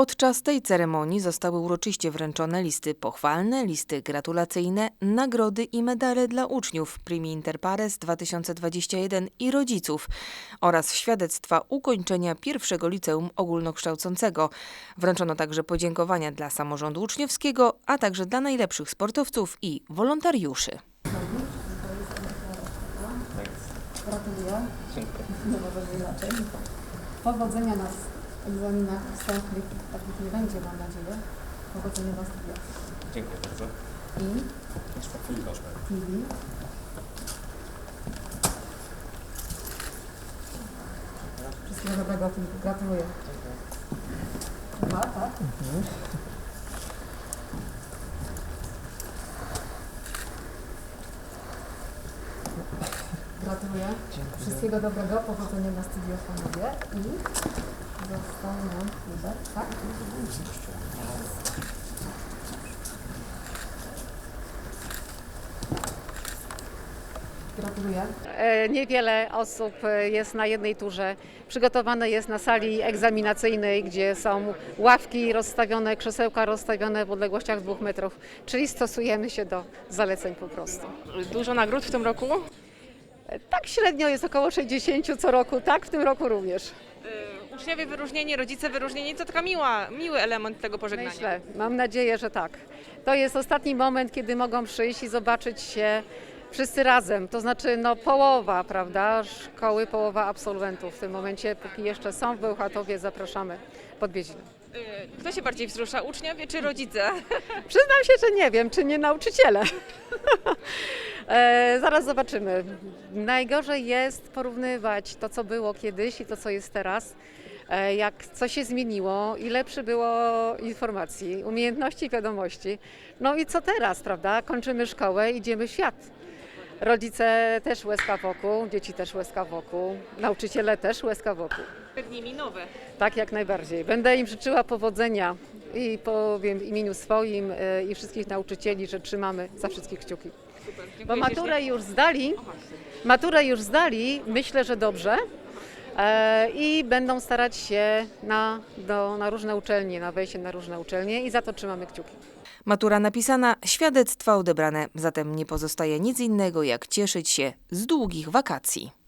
Podczas tej ceremonii zostały uroczyście wręczone listy pochwalne, listy gratulacyjne, nagrody i medale dla uczniów Primi Inter Pares 2021 i rodziców oraz świadectwa ukończenia pierwszego liceum ogólnokształcącego. Wręczono także podziękowania dla samorządu uczniowskiego, a także dla najlepszych sportowców i wolontariuszy. Gratuluję. Nie może być inaczej. Powodzenia na egzaminach wstępnych, takich nie będzie, mam nadzieję. Powodzenia na studiach. Dziękuję bardzo. I TV. Wszystkiego dobrego, Filip. Gratuluję. Chyba, tak? Gratuluję. Wszystkiego dobrego, powodzenia na studiach panowie i zostanie nam Hubert, tak? Gratuluję. E, Niewiele osób e, jest na jednej turze. Przygotowane jest na sali egzaminacyjnej, gdzie są ławki rozstawione, krzesełka rozstawione w odległościach dwóch metrów, czyli stosujemy się do zaleceń po prostu. Dużo nagród w tym roku? E, Tak średnio jest około 60 co roku, tak w tym roku również. Uczniowie wyróżnieni, rodzice wyróżnieni, to taka miła, miły element tego pożegnania. Myślę, mam nadzieję, że tak. To jest ostatni moment, kiedy mogą przyjść i zobaczyć się wszyscy razem, to znaczy no połowa, prawda, szkoły, połowa absolwentów w tym momencie, póki jeszcze są w Bełchatowie, zapraszamy pod Biedziny. Y, Kto się bardziej wzrusza, uczniowie czy rodzice? Przyznam się, że nie wiem, czy nie nauczyciele. e, zaraz zobaczymy. Najgorzej jest porównywać to, co było kiedyś i to, co jest teraz. E, jak co się zmieniło, ile przybyło informacji, umiejętności, wiadomości. No i co teraz, prawda? Kończymy szkołę, idziemy w świat. Rodzice też łezka wokół, dzieci też łezka wokół, nauczyciele też łezka wokół. Przed nimi nowe. Tak, jak najbardziej. Będę im życzyła powodzenia i powiem w imieniu swoim e, i wszystkich nauczycieli, że trzymamy za wszystkich kciuki. Super. Bo maturę już zdali, maturę już zdali, myślę, że dobrze. E, I będą starać się na, do, na różne uczelnie, na wejście na różne uczelnie i za to trzymamy kciuki. Matura napisana, świadectwa odebrane, zatem nie pozostaje nic innego jak cieszyć się z długich wakacji.